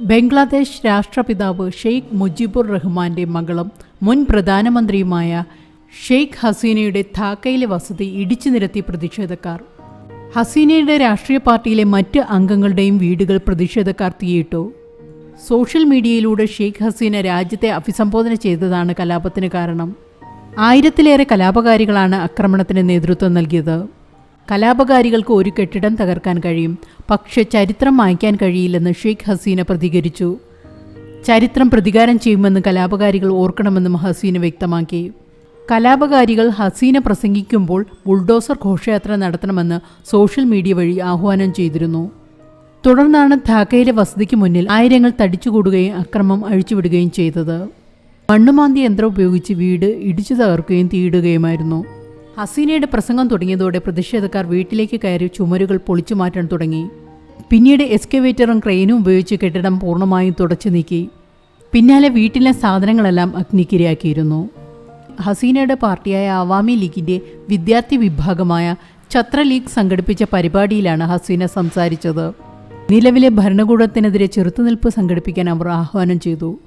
ബംഗ്ലാദേശ് രാഷ്ട്രപിതാവ് ഷെയ്ഖ് മുജിബുർ റഹ്മാന്റെ മകളും മുൻ പ്രധാനമന്ത്രിയുമായ ഷെയ്ഖ് ഹസീനയുടെ ധാക്കയിലെ വസതി ഇടിച്ചു നിരത്തി പ്രതിഷേധക്കാർ. ഹസീനയുടെ രാഷ്ട്രീയ പാർട്ടിയിലെ മറ്റ് അംഗങ്ങളുടെയും വീടുകൾ പ്രതിഷേധക്കാർ തീയിട്ടു. സോഷ്യൽ മീഡിയയിലൂടെ ഷെയ്ഖ് ഹസീന രാജ്യത്തെ അഭിസംബോധന ചെയ്തതാണ് കലാപത്തിന് കാരണം. ആയിരത്തിലേറെ കലാപകാരികളാണ് ആക്രമണത്തിന് നേതൃത്വം നൽകിയത്. കലാപകാരികൾക്ക് ഒരു കെട്ടിടം തകർക്കാൻ കഴിയും. പക്ഷെ ചരിത്രം മായ്ക്കാൻ കഴിയില്ലെന്ന് ഷെയ്ഖ് ഹസീന പ്രതികരിച്ചു. ചരിത്രം പ്രതികാരം ചെയ്യുമെന്ന് കലാപകാരികൾ ഓർക്കണമെന്നും ഹസീന വ്യക്തമാക്കി. കലാപകാരികൾ ഹസീന പ്രസംഗിക്കുമ്പോൾ ബുൾഡോസർ ഘോഷയാത്ര നടത്തണമെന്ന് സോഷ്യൽ മീഡിയ വഴി ആഹ്വാനം ചെയ്തിരുന്നു. തുടർന്നാണ് ധാക്കയിലെ വസതിക്ക് മുന്നിൽ ആയിരങ്ങൾ തടിച്ചുകൂടുകയും അക്രമം അഴിച്ചുവിടുകയും ചെയ്തത്. മണ്ണുമാന്തി യന്ത്രം ഉപയോഗിച്ച് വീട് ഇടിച്ചു തകർക്കുകയും തീയിടുകയുമായിരുന്നു. ഹസീനയുടെ പ്രസംഗം തുടങ്ങിയതോടെ പ്രതിഷേധക്കാർ വീട്ടിലേക്ക് കയറി ചുമരുകൾ പൊളിച്ചു മാറ്റാൻ തുടങ്ങി. പിന്നീട് എക്സ്കവേറ്ററും ക്രെയിനും ഉപയോഗിച്ച് കെട്ടിടം പൂർണമായും തുടച്ചു നീക്കി. പിന്നാലെ വീട്ടിലെ സാധനങ്ങളെല്ലാം അഗ്നിക്കിരയാക്കിയിരുന്നു. ഹസീനയുടെ പാർട്ടിയായ അവാമി ലീഗിന്റെ വിദ്യാർത്ഥി വിഭാഗമായ ഛത്ര ലീഗ് സംഘടിപ്പിച്ച പരിപാടിയിലാണ് ഹസീന സംസാരിച്ചത്. നിലവിലെ ഭരണകൂടത്തിനെതിരെ ചെറുത്തുനിൽപ്പ് സംഘടിപ്പിക്കാൻ അവർ ആഹ്വാനം ചെയ്തു.